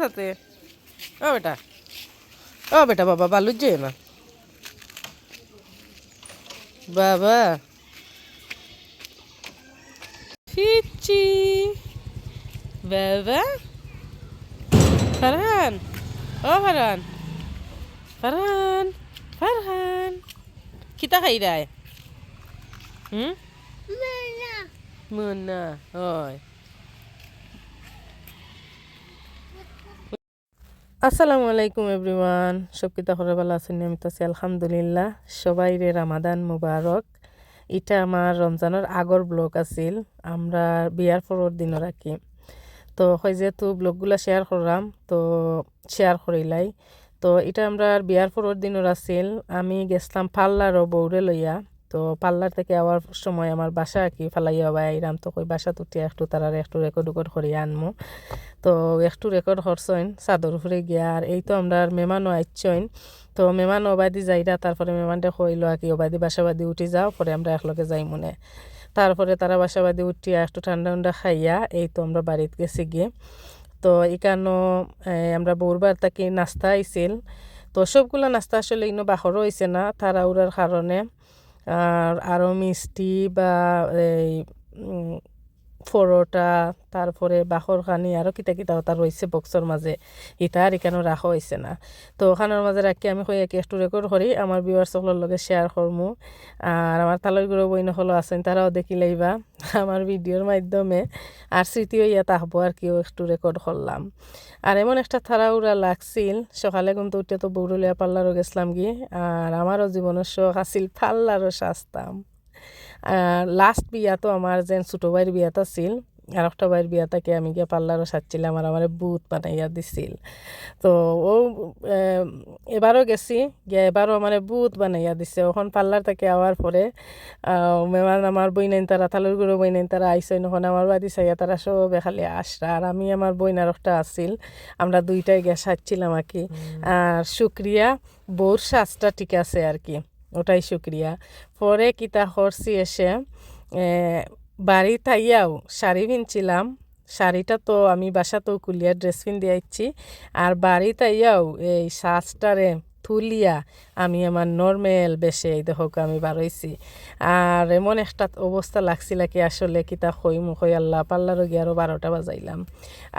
সাথে ও বেটা। ও বেটা বাবা বালুর যে না। বাবা। পিচ্ছি বাবা। ফারহান। ও ফারহান। ফারহান ফারহান। কিতা খাই রায় হুম মুন্না হয়। আসসালামু আলাইকুম এভরিওয়ান। সব কিতা করে ভালো আছেন? আমি তো আছি, আলহামদুলিল্লাহ। সবাই রে রামাদান মুবারক। এটা আমার রমজানের আগর ব্লগ আছিল। আমরা বিয়ার পরের দিনের আর কি তো হয় যেহেতু ব্লগগুলা শেয়ার করলাম, তো শেয়ার করিলাই তো এটা আমরা বিয়ার পরের দিনের আছিল আমি গেছিলাম পাল্লার বৌরে লইয়া। তো পার্লার থেকে আওয়ার সময় আমার বাসা কি ফালাইয়া বাই আইরাম, তো কই বাসা তুটি একটু তারা একটু রেকর্ড উকর্ড করিয়া আনমো। তো একটু রেকর্ড করছইন চাদর উপরে গিয়া, আর এই তো আমরা আর মেমানও আইছইন তো মেমান ওবাদি যাইরা, তারপরে মেমানটা কইলো আর কি ওবাদি বাসাবাদি উঠি যাও, পরে আমরা একলগে যাই মনে তারপরে তারা বাসাবাদি উঠিয়া একটু ঠান্ডা ঠান্ডা খাইয়া, এই তো আমরা বাড়িতে গেছি গিয়ে। তো এখানেও আমরা বৌরবার তাকে নাস্তা আইছিল। তো সবগুলো নাস্তা আসলে ইনো বাহরও হয়েছে না তারা উড়ার কারণে। আরও মিষ্টি বা এই পরোটা, তারপরে বাঁহর খানি আরও কিতা কিতা ওটা রয়েছে বক্সর মাঝে ইটা আর এখানেও রাখা হয়েছে না। তো ওখানের মাঝে রাখি আমি কই একে একটু রেকর্ড করি আমার বিওয়ার সকলের লগে শেয়ার করমু আর আমার তালর গুঁড়ো বইন হলো আছেন তারাও দেখি লাইবা। আমার ভিডিওর মাধ্যমে আর স্মৃতিও হইয়া তাহবো আর কিও একটু রেকর্ড করলাম আর এমন একটা থারাউরা লাগছিল, সকালে কিন্তু উঠে তো বৌরুলিয়া পার্লারও গেছিলাম গিয়ে আর আমারও জীবনের শখ আছিল পার্লারও সাজতাম লাস্ট বিয়া তো আমার যেন ছোটো ভাইয়ের বিয়াত আছিল আর একটা ভাইয়ের বিয়াটাকে আমি গিয়ে পার্লারও সাজছিলাম আর আমার বুট বানাইয়া দিছিল। তো ও এবারও গেছি গিয়ে এবারও আমার বুট বানাইয়া দিছে। ওখন পার্লার থেকে আওয়ার পরে মেমান আমার বই নাইন তারা তালুর গুঁড়ো বই নাইন তারা আইসই নখন আমার বাড়ি চাইয়া তারা সব খালি আসরা। আর আমি আমার বইনার একটা আছিল আমরা দুইটাই গিয়ে সাজছিলাম আর কি। আর শুক্রিয়া বউর সাজটা ঠিক আছে আর কি। ওটাই শুক্রিয়া। পরে কিতা করছি এসে বাড়ি তাইয়াও শাড়ি ভিনছিলাম শাড়িটা তো আমি বাসাতেও কুলিয়ার ড্রেস পিন দিয়েছি আর বাড়ি তাইয়াও এই সাজটারে তুলিয়া আমি আমার নর্মেল বেশে এই দেখো আমি বারইছি আর এমন একটা অবস্থা লাগছিল কি আসলে কিতা হই মুখ আল্লাহ পাল্লারও গিয়ে আরও বারোটা বাজাইলাম।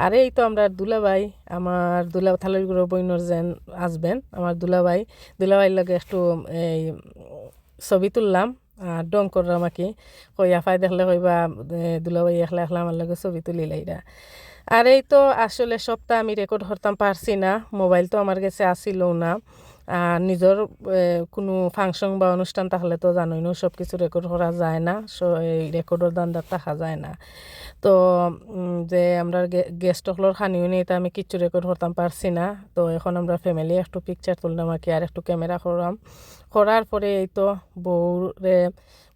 আর এই তো আমরা দুলাভাই, আমার দুলা থালের গুঁড়ো বইনর যেন আসবেন, আমার দুলাভাই। দুলাভাইয়ের লগে একটু এই ছবি তুললাম, আর ডং করলাম আর কি কই আফাই দেখলে কইবা দুলাভাই একলা একলা আমার লগে ছবি তুলি লাইরা। আর এই তো আসলে সপ্তাহ আমি রেকর্ড করতাম পারছি না মোবাইল তো আমার কাছে আসিলও না। আর নিজের কোনো ফাংশন বা অনুষ্ঠান থাকলে তো জানোই না সব কিছু রেকর্ড করা যায় না, সো, এই রেকর্ডের দান্দার থাকা যায় না। তো যে আমরা গেস্ট হলর খানিও নেই, তা আমি কিচ্ছু রেকর্ড করতাম পারছি না। তো এখন আমরা ফ্যামিলি একটু পিকচার তুললাম আর কি, আর একটু ক্যামেরা করলাম করার পরে এই তো বউরে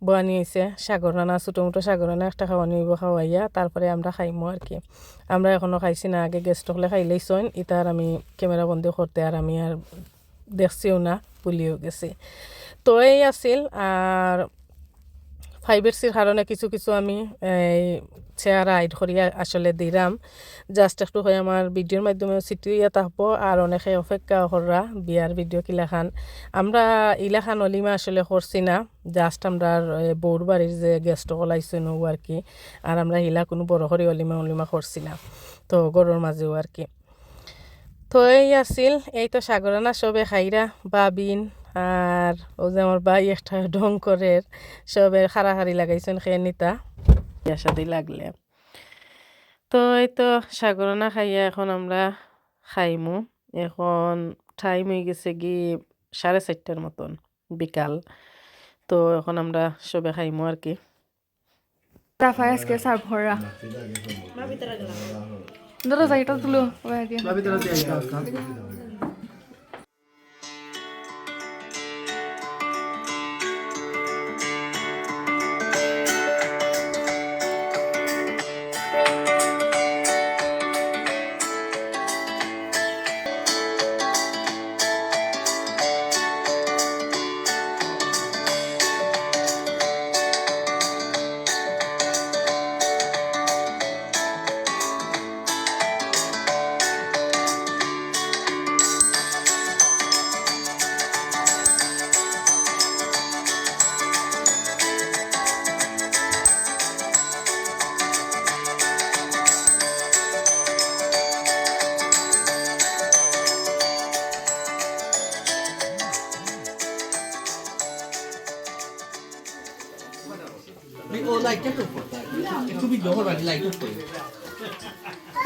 বানিয়েছে হয়েছে সাগর রানা ছোটো মোটো সাগর রানা একটা খাওয়ানি হইব খাওয়াইয়া, তারপরে আমরা খাইমো আর কি। আমরা এখনও খাইছি না, আগে গেস্ট হলে খাইলেই চইন, ইতার আমি ক্যামেরা বন্দি করতে আর আমি আর দেখছিও না ভুলিও গেছি। তো এই আছিল, আর ফাইভের সির কারণে কিছু কিছু আমি, এই চেয়ার আইড করিয়া আসলে দিলাম জাস্ট একটু হয় আমার ভিডিওর মাধ্যমে চিটিয়া থাকব আর অনেকে অপেক্ষা কররা বিয়ার ভিডিও কিলাখান। আমরা ইলাখান অলিমা আসলে করছি না। জাস্ট আমরা বৌর বাড়ির যে গেস্ট কলাইছি নো আর কি। আর আমরা ইলা কোনো বড় করে অলিমা অলিমা করছি না। তো গরুর মাঝেও আর কি। তো এই আছিল এই তো সাগরানা সবে খাইরা বাবিন আর ও যে আমার ভাই একটা ঢং করে সবে খাড়াখাড়ি লাগাইছেন খেয়ে নিতা শাদি লাগলে তো এই তো সাগরানা খাইয়া এখন আমরা খাইমু এখন টাইম হয়ে গেছে কি সাড়ে চারটার মতন বিকাল তো এখন আমরা সবে খাইমু আর কি রাফাই আজকে সার্ভ করা দাদা যাইটা তুলো ওই আগে লাইটটা তো করতে একটু ভিডিও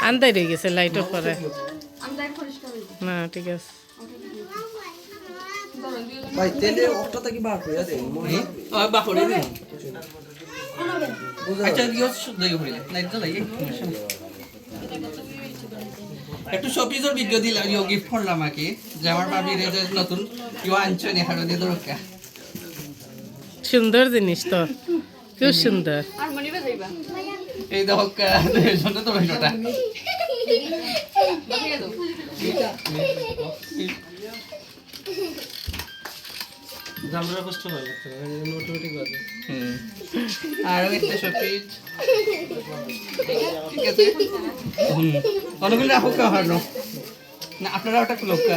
আন্দাই রয়ে গেছে লাইট অফ করে। না ঠিক আছে। ভাই তেলে অফটা থেকে বার করে দেন করে দিন আচ্ছা দিও শুদ্ধ করে লাইট জ্বালাই একটু শপিজের ভিডিও দিলাম ইও গিফট করলাম আমাকে। যে আমার ভাবির এই যে নতুন ইও আনছো নি হারো দিয়ে দরকার। সুন্দর জিনিস তো। খুব সুন্দর মনি এই দেখো শুনতে তো ভিডিওটা জামরা কষ্ট হয় অটোমেটিক বাজে। হুম। আর একটা শপিজ ঠিক আছে? হুম। অনেকগুলো রাখো কা হারো না আপনারা ওটা খুলো কা।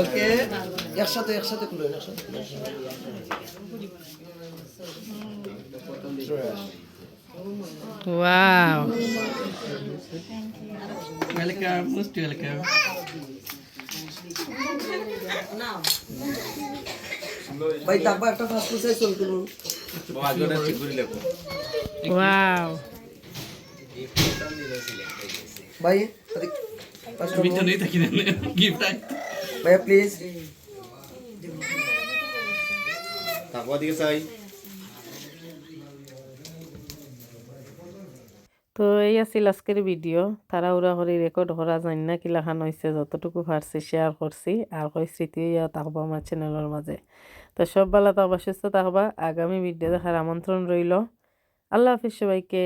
ওকে একসাথে একসাথে খুলো একসাথে ওয়াও ওয়েলকাম মোস্ট ওয়েলকাম ভাই তারপর একটা ফাস্ট ফুড সাইজ চল তুলুন ওয়াও ভাই ভাইয়া প্লিজ তারপর দিকে চাই। তো এই আছিল আজকের ভিডিও তারা উড়া করে রেকর্ড করা যায় না কিলাখান হয়েছে যতটুকু পারছি শেয়ার করছি আর কই স্মৃতি ইয়া থাকব আমার চ্যানেলের মাঝে তো সব বেলা থাকবা সুস্থ থাকবা। আগামী ভিডিও দেখার আমন্ত্রণ রইল আল্লাহ হাফিজ সবাইকে।